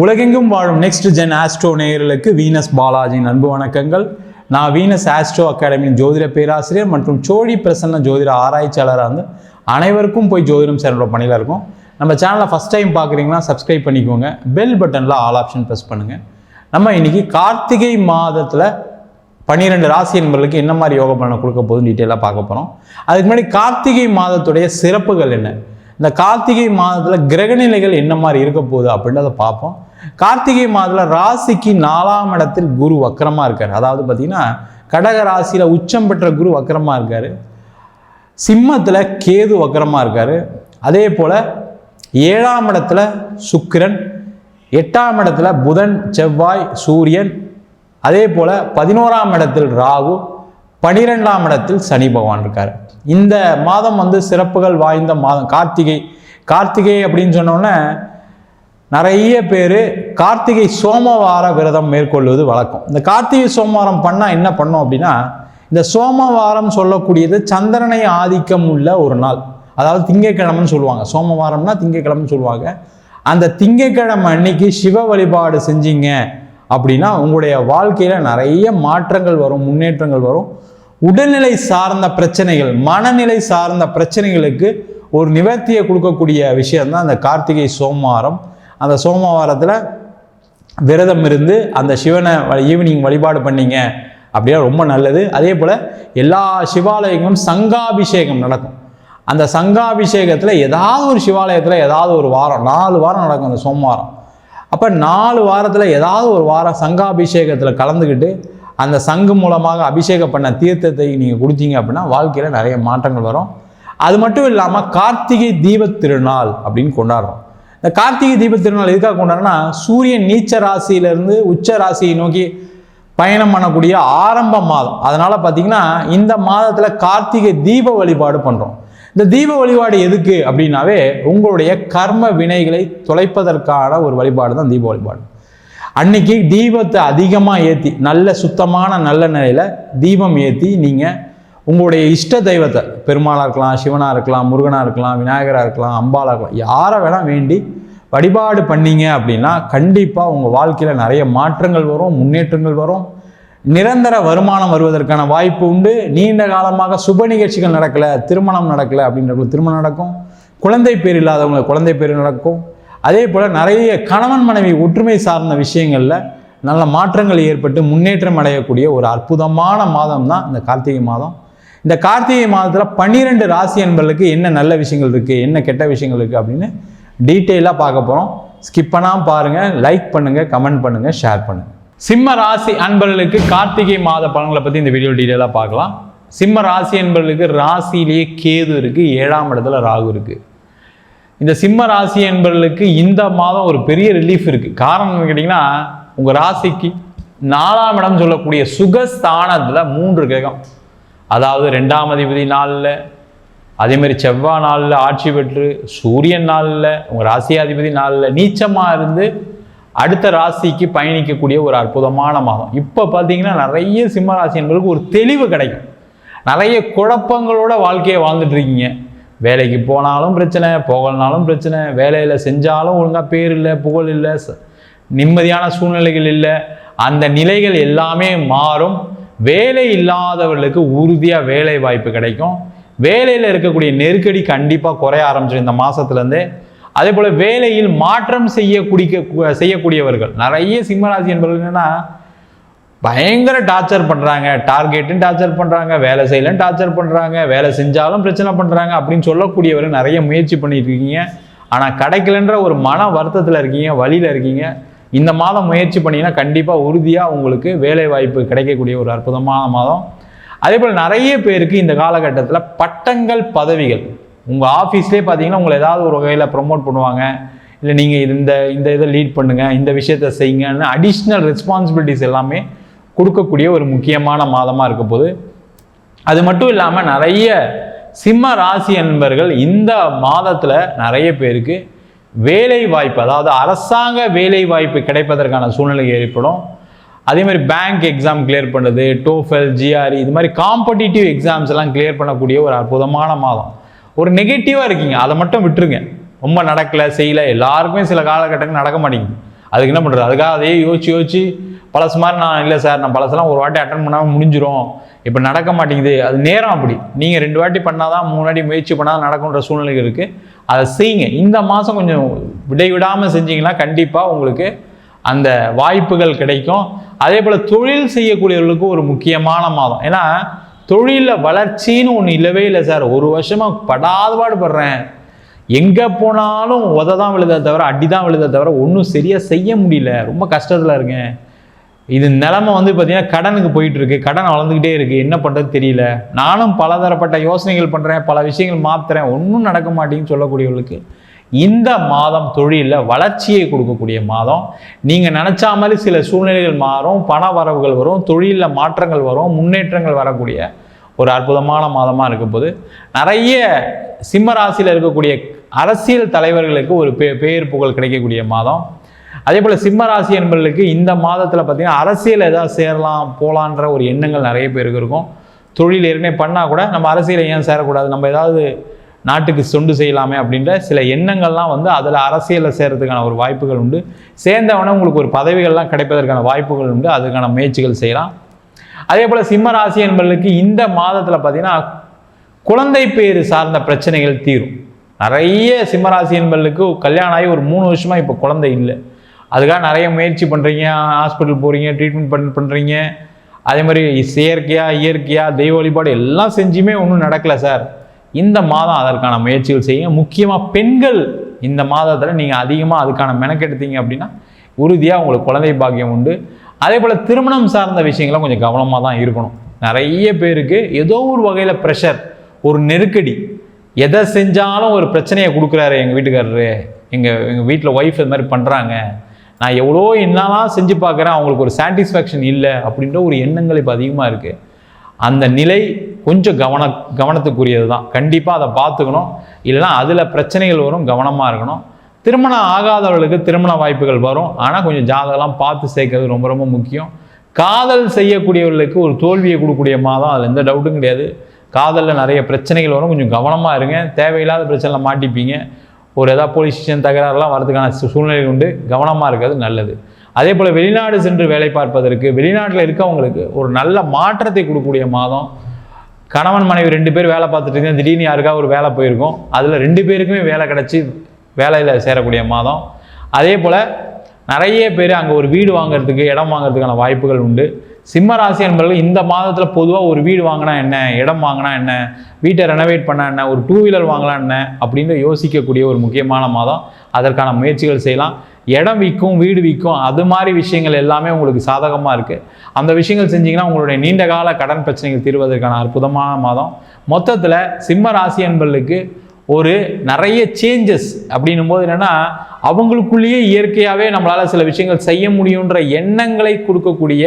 உலகெங்கும் வாழும் next gen astro நேயர்களுக்கு வீனஸ் பாலாஜியின் அன்பு வணக்கங்கள். நான் வீனஸ் ஆஸ்ட்ரோ அகாடமியின் ஜோதிட பேராசிரியர் மற்றும் சோழி பிரசன்ன ஜோதிட ஆராய்ச்சியாளராக வந்து அனைவருக்கும் போய் ஜோதிடம் சேர்ந்த பணியில் இருக்கும். நம்ம சேனலை ஃபஸ்ட் டைம் பார்க்குறீங்கன்னா சப்ஸ்கிரைப் பண்ணிக்கோங்க. பெல் பட்டனில் ஆல் ஆப்ஷன் ப்ரெஸ் பண்ணுங்கள் நம்ம இன்றைக்கி கார்த்திகை மாதத்தில் பன்னிரெண்டு ராசி என்பவர்களுக்கு என்ன மாதிரி யோகா பலனை கொடுக்க போதும் டீட்டெயிலாக பார்க்க போகிறோம் அதுக்கு முன்னாடி கார்த்திகை மாதத்துடைய சிறப்புகள் என்ன? இந்த கார்த்திகை மாதத்தில் கிரகநிலைகள் என்ன மாதிரி இருக்க போகுது அப்படின்றத பார்ப்போம். கார்த்திகை மாதத்தில் ராசிக்கு நாலாம் இடத்தில் குரு வக்கரமாக இருக்கார். அதாவது பார்த்தீங்கன்னா கடக ராசியில் உச்சம் பெற்ற குரு வக்கரமாக இருக்கார். சிம்மத்தில் கேது வக்கரமாக இருக்கார். அதே போல் ஏழாம் இடத்துல சுக்கிரன் எட்டாம் இடத்துல புதன் செவ்வாய் சூரியன் அதே போல் பதினோராம் இடத்தில் ராகு பனிரெண்டாம் இடத்தில் சனி பகவான் இருக்கார். இந்த மாதம் வந்து சிறப்புகள் வாய்ந்த மாதம். கார்த்திகை. கார்த்திகை அப்படின்னு சொன்னோன்னே நிறைய பேர் கார்த்திகை சோமவார விரதம் மேற்கொள்வது வழக்கம். இந்த கார்த்திகை சோமவாரம் பண்ணால் என்ன பண்ணோம் அப்படின்னா இந்த சோமவாரம் சொல்லக்கூடியது சந்திரனை ஆதிக்கம் உள்ள ஒரு நாள். அதாவது திங்கட்கிழமைன்னு சொல்லுவாங்க. சோமவாரம்னா திங்கட்கிழமைன்னு சொல்லுவாங்க. அந்த திங்கட்கிழமை அன்னைக்கு சிவ வழிபாடு செஞ்சீங்க அப்படின்னா உங்களுடைய வாழ்க்கையில் நிறைய மாற்றங்கள் வரும் முன்னேற்றங்கள் வரும். உடல்நிலை சார்ந்த பிரச்சனைகள் மனநிலை சார்ந்த பிரச்சனைகளுக்கு ஒரு நிவர்த்தியை கொடுக்கக்கூடிய விஷயம்தான் அந்த கார்த்திகை சோமவாரம். அந்த சோமவாரத்தில் விரதம் இருந்து அந்த சிவனை ஈவினிங் வழிபாடு பண்ணீங்க அப்படின்னா ரொம்ப நல்லது. அதே போல் எல்லா சிவாலயங்களும் சங்காபிஷேகம் நடக்கும். அந்த சங்காபிஷேகத்தில் ஏதாவது ஒரு சிவாலயத்தில் ஏதாவது ஒரு வாரம் நாலு வாரம் நடக்கும் அந்த சோமவாரம். அப்போ நாலு வாரத்தில் ஏதாவது ஒரு வாரம் சங்காபிஷேகத்தில் கலந்துக்கிட்டு அந்த சங்கு மூலமாக அபிஷேகம் பண்ண தீர்த்தத்தை நீங்கள் கொடுத்தீங்க அப்படின்னா வாழ்க்கையில் நிறைய மாற்றங்கள் வரும். அது மட்டும் இல்லாமல் கார்த்திகை தீபத் திருநாள் அப்படின்னு கொண்டாடுறோம். இந்த கார்த்திகை தீபத்திருநாள் எதுக்காக கொண்டாடுறோம்னா சூரியன் நீச்ச ராசியிலிருந்து உச்ச ராசியை நோக்கி பயணம் பண்ணக்கூடிய ஆரம்ப மாதம். அதனால் பார்த்தீங்கன்னா இந்த மாதத்தில் கார்த்திகை தீப வழிபாடு பண்ணுறோம் இந்த தீப வழிபாடு எதுக்கு அப்படின்னாவே உங்களுடைய கர்ம வினைகளை தொலைப்பதற்கான ஒரு வழிபாடு தான் தீப வழிபாடு. அன்னைக்கு தீபத்தை அதிகமாக ஏற்றி நல்ல சுத்தமான நல்ல நிலையில் தீபம் ஏற்றி நீங்கள் உங்களுடைய இஷ்ட தெய்வத்தை பெருமாளாக இருக்கலாம் சிவனாக இருக்கலாம் முருகனாக இருக்கலாம் விநாயகராக இருக்கலாம் அம்பாலாக இருக்கலாம் யாரை வேணால் வேண்டி வழிபாடு பண்ணீங்க அப்படின்னா கண்டிப்பாக உங்கள் வாழ்க்கையில் நிறைய மாற்றங்கள் வரும் முன்னேற்றங்கள் வரும். நிரந்தர வருமானம் வருவதற்கான வாய்ப்பு உண்டு. நீண்ட காலமாக சுப நிகழ்ச்சிகள் நடக்கலை திருமணம் நடக்கலை அப்படின்றவங்களுக்கு திருமணம் நடக்கும். குழந்தை பேர் இல்லாதவங்களுக்கு குழந்தை பேர் நடக்கும். அதே போல் நிறைய கணவன் மனைவி ஒற்றுமை சார்ந்த விஷயங்களில் நல்ல மாற்றங்கள் ஏற்பட்டு முன்னேற்றம் அடையக்கூடிய ஒரு அற்புதமான மாதம் தான் இந்த கார்த்திகை மாதம். இந்த கார்த்திகை மாதத்தில் பன்னிரெண்டு ராசி என்பர்களுக்கு என்ன நல்ல விஷயங்கள் இருக்குது என்ன கெட்ட விஷயங்கள் இருக்குது அப்படின்னு டீட்டெயிலாக பார்க்க போகிறோம் ஸ்கிப் பண்ணாமல் பாருங்கள் லைக் பண்ணுங்கள் கமெண்ட் பண்ணுங்கள் ஷேர் பண்ணுங்கள் சிம்ம ராசி அன்பர்களுக்கு கார்த்திகை மாத பலன்களை பற்றி இந்த வீடியோ டீட்டெயிலாக பார்க்கலாம். சிம்ம ராசி அன்பர்களுக்கு ராசியிலேயே கேது இருக்குது ஏழாம் இடத்துல ராகு இருக்குது இந்த சிம்ம ராசி என்பவர்களுக்கு இந்த மாதம் ஒரு பெரிய ரிலீஃப் இருக்குது காரணம் கேட்டிங்கன்னா உங்கள் ராசிக்கு நாலாம் இடம் சொல்லக்கூடிய சுகஸ்தானத்தில் மூன்று கிரகம். அதாவது ரெண்டாம் அதிபதி நாளில் அதேமாதிரி செவ்வாய் நாளில் ஆட்சி பெற்று சூரியன் நாளில் உங்கள் ராசியாதிபதி நாளில் நீச்சமாக இருந்து அடுத்த ராசிக்கு பயணிக்கக்கூடிய ஒரு அற்புதமான மாதம். இப்போ பார்த்தீங்கன்னா நிறைய சிம்ம ராசி என்பதற்கு ஒரு தெளிவு கிடைக்கும். நிறைய குழப்பங்களோட வாழ்க்கையை வாழ்ந்துட்டு இருக்கீங்க. வேலைக்கு போனாலும் பிரச்சனை போகலனாலும் பிரச்சனை வேலையில் செஞ்சாலும் ஒழுங்காக பேர் இல்லை புகழ் இல்லை நிம்மதியான சூழ்நிலைகள் இல்லை. அந்த நிலைகள் எல்லாமே மாறும். வேலை இல்லாதவர்களுக்கு உறுதியாக வேலை வாய்ப்பு கிடைக்கும். வேலையில் இருக்கக்கூடிய நெருக்கடி கண்டிப்பாக குறைய ஆரம்பிச்சிடும் இந்த மாதத்துலேருந்தே அதே போல் வேலையில் மாற்றம் செய்ய குடிக்க செய்யக்கூடியவர்கள் நிறைய சிம்மராசி என்பவர்கள் என்னென்னா பயங்கர டார்ச்சர் பண்ணுறாங்க டார்கெட்டும் டார்ச்சர் பண்ணுறாங்க வேலை செய்யலும் டார்ச்சர் பண்ணுறாங்க வேலை செஞ்சாலும் பிரச்சனை பண்ணுறாங்க அப்படின்னு சொல்லக்கூடியவர் நிறைய முயற்சி பண்ணிட்டு இருக்கீங்க. ஆனால் கிடைக்கலன்ற ஒரு மன வருத்தத்தில் இருக்கீங்க வழியில் இருக்கீங்க. இந்த மாதம் முயற்சி பண்ணிங்கன்னா கண்டிப்பாக உறுதியாக உங்களுக்கு வேலை வாய்ப்பு கிடைக்கக்கூடிய ஒரு அற்புதமான மாதம். அதே போல் நிறைய பேருக்கு இந்த காலகட்டத்தில் பட்டங்கள் பதவிகள். உங்கள் ஆஃபீஸ்லேயே பார்த்தீங்கன்னா உங்களை ஏதாவது ஒரு வகையில் ப்ரொமோட் பண்ணுவாங்க. இல்லை நீங்கள் இந்த இந்த இதை லீட் பண்ணுங்கள் இந்த விஷயத்தை செய்யுங்கன்னு அடிஷ்னல் ரெஸ்பான்சிபிலிட்டிஸ் எல்லாமே கொடுக்கக்கூடிய ஒரு முக்கியமான மாதமாக இருக்க போது அது மட்டும் இல்லாமல் நிறைய சிம்ம ராசி என்பர்கள் இந்த மாதத்தில் நிறைய பேருக்கு வேலை வாய்ப்பு அதாவது அரசாங்க வேலை வாய்ப்பு கிடைப்பதற்கான சூழ்நிலை ஏற்படும். அதே மாதிரி பேங்க் எக்ஸாம் கிளியர் பண்ணுறது டோஃபெல் ஜிஆர்இ இது மாதிரி காம்படிட்டிவ் எக்ஸாம்ஸ் எல்லாம் கிளியர் பண்ணக்கூடிய ஒரு அற்புதமான மாதம். ஒரு நெகட்டிவாக இருக்கீங்க அதை மட்டும் விட்டுருங்க. ரொம்ப நடக்கலை செய்யலை எல்லாருக்குமே சில காலகட்டங்கள் நடக்க மாட்டேங்குது. அதுக்கு என்ன பண்ணுறது அதுக்காக அதையே யோசிச்சு யோசிச்சு பழசு மாதிரி நான் இல்லை சார் நான் பழசெல்லாம் ஒரு வாட்டி அட்டன் பண்ணாமல் முடிஞ்சிரும். இப்போ நடக்க மாட்டேங்குது. அது நேரம் அப்படி. நீங்கள் ரெண்டு வாட்டி பண்ணாதான் மூணு வாட்டி முயற்சி பண்ணால் நடக்குன்ற சூழ்நிலை இருக்குது அதை செய்யுங்க. இந்த மாதம் கொஞ்சம் விடைவிடாமல் செஞ்சீங்கன்னா கண்டிப்பாக உங்களுக்கு அந்த வாய்ப்புகள் கிடைக்கும். அதே போல் தொழில் செய்யக்கூடியவர்களுக்கு ஒரு முக்கியமான மாதம். ஏன்னா தொழிலில் வளர்ச்சின்னு ஒன்று இல்லவே இல்லை சார். ஒரு வருஷமாக படாத பாடுபடுறேன் எங்கே போனாலும் உத தான் விழுத தவிர அடி தான் விழுத தவிர ஒன்றும் சரியாக செய்ய முடியல. ரொம்ப கஷ்டத்தில் இருக்கேன். இது நிலமை வந்து பார்த்திங்கன்னா கடனுக்கு போயிட்டுருக்கு. கடன் வளர்ந்துக்கிட்டே இருக்குது என்ன பண்ணுறது தெரியல. நானும் பலதரப்பட்ட யோசனைகள் பண்ணுறேன் பல விஷயங்கள் மாற்றுறேன் ஒன்றும் நடக்க மாட்டேங்குன்னு சொல்லக்கூடியவர்களுக்கு இந்த மாதம் தொழிலில் வளர்ச்சியை கொடுக்கக்கூடிய மாதம். நீங்கள் நினச்சா மாதிரி சில சூழ்நிலைகள் மாறும். பண வரவுகள் வரும். தொழிலில் மாற்றங்கள் வரும். முன்னேற்றங்கள் வரக்கூடிய ஒரு அற்புதமான மாதமாக இருக்க போது நிறைய சிம்ம ராசியில் இருக்கக்கூடிய அரசியல் தலைவர்களுக்கு ஒரு பே பெயர் புகழ் கிடைக்கக்கூடிய மாதம். அதே போல் சிம்ம ராசி என்பவர்களுக்கு இந்த மாதத்தில் பார்த்தீங்கன்னா அரசியல் ஏதாவது சேரலாம் போகலான்ற ஒரு எண்ணங்கள் நிறைய பேருக்கு இருக்கும். தொழில் ஏற்கனவே பண்ணால் கூட நம்ம அரசியலை ஏன் சேரக்கூடாது? நம்ம ஏதாவது நாட்டுக்கு சொண்டு செய்யலாமே அப்படின்ற சில எண்ணங்கள்லாம் வந்து அதில் அரசியலில் சேர்றதுக்கான ஒரு வாய்ப்புகள் உண்டு. சேர்ந்தவொடனே உங்களுக்கு ஒரு பதவிகள்லாம் கிடைப்பதற்கான வாய்ப்புகள் உண்டு. அதுக்கான முயற்சிகள் செய்யலாம். அதே போல் சிம்ம ராசி என்பவர்களுக்கு இந்த மாதத்தில் பார்த்திங்கன்னா குழந்தை பேர் சார்ந்த பிரச்சனைகள் தீரும். நிறைய சிம்மராசி என்பவர்களுக்கு கல்யாணம் ஆகி ஒரு மூணு வருஷமாக இப்போ குழந்தை இல்லை. அதுக்காக நிறைய முயற்சி பண்ணுறீங்க ஹாஸ்பிட்டல் போகிறீங்க ட்ரீட்மெண்ட் பண் பண்ணுறீங்க அதே மாதிரி செயற்கையாக இயற்கையாக தெய்வ வழிபாடு எல்லாம் செஞ்சுமே ஒன்றும் நடக்கலை சார் இந்த மாதம் அதற்கான முயற்சிகள் செய்யுங்க. முக்கியமாக பெண்கள் இந்த மாதத்தில் நீங்கள் அதிகமாக அதுக்கான மெனக்கெடுத்தீங்க அப்படின்னா உறுதியாக உங்களுக்கு குழந்தை பாக்கியம் உண்டு. அதே போல் திருமணம் சார்ந்த விஷயங்கள்லாம் கொஞ்சம் கவனமாக தான் இருக்கணும். நிறைய பேருக்கு ஏதோ ஒரு வகையில் ப்ரெஷர் ஒரு நெருக்கடி எதை செஞ்சாலும் ஒரு பிரச்சனையை கொடுக்குறாரு எங்கள் வீட்டுக்காரரு. எங்கள் எங்கள் வீட்டில் ஒய்ஃப் இது மாதிரி பண்ணுறாங்க நான் எவ்வளோ என்னலாம் செஞ்சு பார்க்குறேன் அவங்களுக்கு ஒரு சாட்டிஸ்ஃபேக்ஷன் இல்லை அப்படின்ற ஒரு எண்ணங்கள் இப்போ அதிகமாக இருக்குது அந்த நிலை கொஞ்சம் கவன கவனத்துக்குரியது தான். கண்டிப்பாக அதை பார்த்துக்கணும். இல்லைன்னா அதில் பிரச்சனைகள் வரும் கவனமாக இருக்கணும். திருமணம் ஆகாதவர்களுக்கு திருமண வாய்ப்புகள் வரும். ஆனால் கொஞ்சம் ஜாதகம்லாம் பார்த்து சேர்க்கறது ரொம்ப ரொம்ப முக்கியம். காதல் செய்யக்கூடியவர்களுக்கு ஒரு தோல்வியை கொடுக்கக்கூடிய மாதம் அதில் எந்த டவுட்டும் கிடையாது. காதலில் நிறைய பிரச்சனைகள் வரும். கொஞ்சம் கவனமாக இருங்க. தேவையில்லாத பிரச்சனையில் மாட்டிப்பீங்க. ஒரு எதாவது போலீஸ் ஸ்டேஷன் தகராறுலாம் வரதுக்கான சூழ்நிலை உண்டு. கவனமாக இருக்கிறது நல்லது. அதே போல் வெளிநாடு சென்று வேலை பார்ப்பதற்கு வெளிநாட்டில் இருக்கவங்களுக்கு ஒரு நல்ல மாற்றத்தை கொடுக்கக்கூடிய மாதம். கணவன் மனைவி ரெண்டு பேர் வேலை பார்த்துட்டு இருக்கேன் திடீர்னு யாருக்காக ஒரு வேலை போயிருக்கோம். அதில் ரெண்டு பேருக்குமே வேலை கிடச்சி வேலையில் சேரக்கூடிய மாதம். அதே போல் நிறைய பேர் அங்கே ஒரு வீடு வாங்குறதுக்கு இடம் வாங்குறதுக்கான வாய்ப்புகள் உண்டு. சிம்ம ராசி என்பவர்கள் இந்த மாதத்தில் பொதுவாக ஒரு வீடு வாங்கினா என்ன? இடம் வாங்கினா என்ன? வீட்டை ரெனோவேட் பண்ண என்ன? ஒரு டூ வீலர் வாங்கலாம் என்ன? அப்படின்னு யோசிக்கக்கூடிய ஒரு முக்கியமான மாதம். அதற்கான முயற்சிகள் செய்யலாம். இடம் விற்கும் வீடு விற்கும் அது மாதிரி விஷயங்கள் எல்லாமே உங்களுக்கு சாதகமாக இருக்குது அந்த விஷயங்கள் செஞ்சிங்கன்னா உங்களுடைய நீண்ட கால கடன் பிரச்சனைகள் தீர்வதற்கான அற்புதமான மாதம். மொத்தத்தில் சிம்ம ராசி என்பவர்களுக்கு ஒரு நிறைய சேஞ்சஸ் அப்படின்னும் போது என்னென்னா அவங்களுக்குள்ளேயே இயற்கையாகவே நம்மளால் சில விஷயங்கள் செய்ய முடியுன்ற எண்ணங்களை கொடுக்கக்கூடிய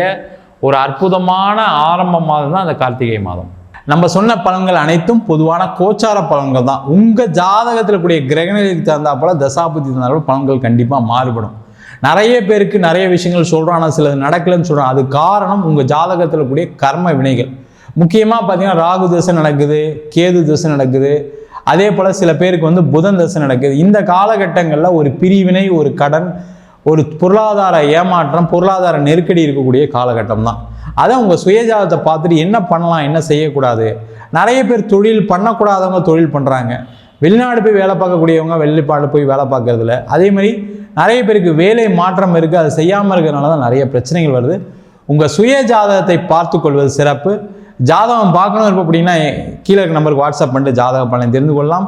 ஒரு அற்புதமான ஆரம்ப மாதம் தான் அந்த கார்த்திகை மாதம். நம்ம சொன்ன பலன்கள் அனைத்தும் பொதுவான கோச்சார பலன்கள் தான். உங்கள் ஜாதகத்தில் கூடிய கிரகநிலைக்கு தகுந்தாப்போல தசாபுத்தி தகுந்தாப்போல பலன்கள் கண்டிப்பாக மாறுபடும். நிறைய பேருக்கு நிறைய விஷயங்கள் சொல்கிறோம் ஆனால் சிலது நடக்கலைன்னு சொல்கிறோம் அது காரணம் உங்கள் ஜாதகத்தில் கூடிய கர்ம வினைகள். முக்கியமாக பார்த்தீங்கன்னா ராகு தசை நடக்குது கேது தசை நடக்குது. அதே போல் சில பேருக்கு வந்து புதன் தசை நடக்குது. இந்த காலகட்டங்களில் ஒரு பிரிவினை ஒரு கடன் ஒரு பொருளாதார ஏமாற்றம் பொருளாதார நெருக்கடி இருக்கக்கூடிய காலகட்டம் தான் அதை உங்கள் சுயஜாதத்தை பார்த்துட்டு என்ன பண்ணலாம் என்ன செய்யக்கூடாது? நிறைய பேர் தொழில் பண்ணக்கூடாதவங்க தொழில் பண்ணுறாங்க வெளிநாடு போய் வேலை பார்க்கக்கூடியவங்க வெளிப்பாடு போய் வேலை பார்க்கறதில்ல. அதே மாதிரி நிறைய பேருக்கு வேலை மாற்றம் இருக்குது அதை செய்யாமல் இருக்கிறதுனால தான் நிறைய பிரச்சனைகள் வருது. உங்கள் சுய ஜாதகத்தை பார்த்து கொள்வது சிறப்பு. ஜாதகம் பார்க்கணும் இருப்போம் அப்படின்னா கீழே இருக்க நம்பருக்கு வாட்ஸ்அப் பண்ணிட்டு ஜாதக பலனை தெரிந்து கொள்ளலாம்.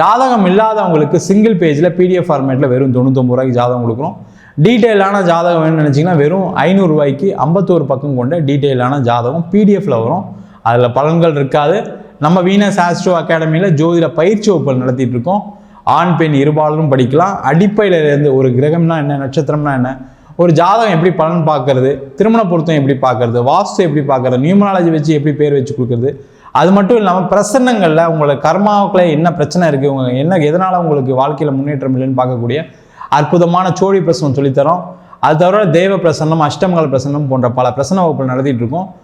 ஜாதகம் இல்லாதவங்களுக்கு சிங்கிள் பேஜில் பிடிஎஃப் ஃபார்மேட்டில் வெறும் தொண்ணூத்தொம்பது ரூபாய்க்கு ஜாதகம் கொடுக்குறோம். டீட்டெயிலான ஜாதகம் வேணும்னு நினச்சிங்கன்னா வெறும் ஐநூறுரூவாய்க்கு ஐம்பத்தோரு பக்கம் கொண்ட டீட்டெயிலான ஜாதகம் பிடிஎஃப்ல வரும். அதில் பலன்கள் இருக்காது. நம்ம வீனஸ் ஆஸ்ட்ரோ அகாடமியில் ஜோதிட பயிற்சி வகுப்புகள் நடத்திட்டு இருக்கோம். ஆண் பெண் இருபாலரும் படிக்கலாம். அடிப்படையில் இருந்து ஒரு கிரகம்னா என்ன நட்சத்திரம்னா என்ன ஒரு ஜாதகம் எப்படி பலன் பார்க்கறது திருமண பொருத்தம் எப்படி பார்க்கறது வாஸ்து எப்படி பார்க்கறது நியூமராலஜி வச்சு எப்படி பேர் வச்சு கொடுக்குறது அது மட்டும் இல்லாமல் பிரசன்னங்களில் உங்களோட கர்மாவுக்குள்ள என்ன பிரச்சனை இருக்குது உங்க என்ன எதனால் உங்களுக்கு வாழ்க்கையில் முன்னேற்றம் இல்லைன்னு பார்க்கக்கூடிய அற்புதமான சோழி பிரசனம் சொல்லித்தரோம். அது தவிர தேவ பிரசன்னம் அஷ்டமங்கல பிரசன்னம் போன்ற பல பிரசன்ன வகுப்புகள் நடத்திட்டு இருக்கோம்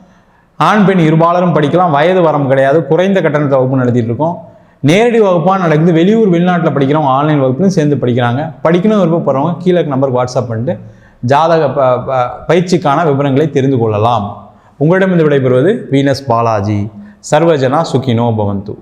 ஆண் பெண் இருபாலரும் படிக்கலாம் வயது வரம்பு கிடையாது குறைந்த கட்டணத்தை வகுப்பு நடத்திட்டு இருக்கோம் நேரடி வகுப்பாக நடக்குது வெளியூர் வெளிநாட்டில் படிக்கிறவங்க ஆன்லைன் வகுப்புலையும் சேர்ந்து படிக்கிறாங்க. படிக்கணும் விருப்பப்படுறவங்க கீழே நம்பருக்கு வாட்ஸ்அப் பண்ணிட்டு ஜாதக ப- ப- பயிற்சிக்கான விவரங்களை தெரிந்து கொள்ளலாம். உங்களிடம் விடைபெறுவது வீனஸ் பாலாஜி. சர்வஜனா சுகினோ பவந்து.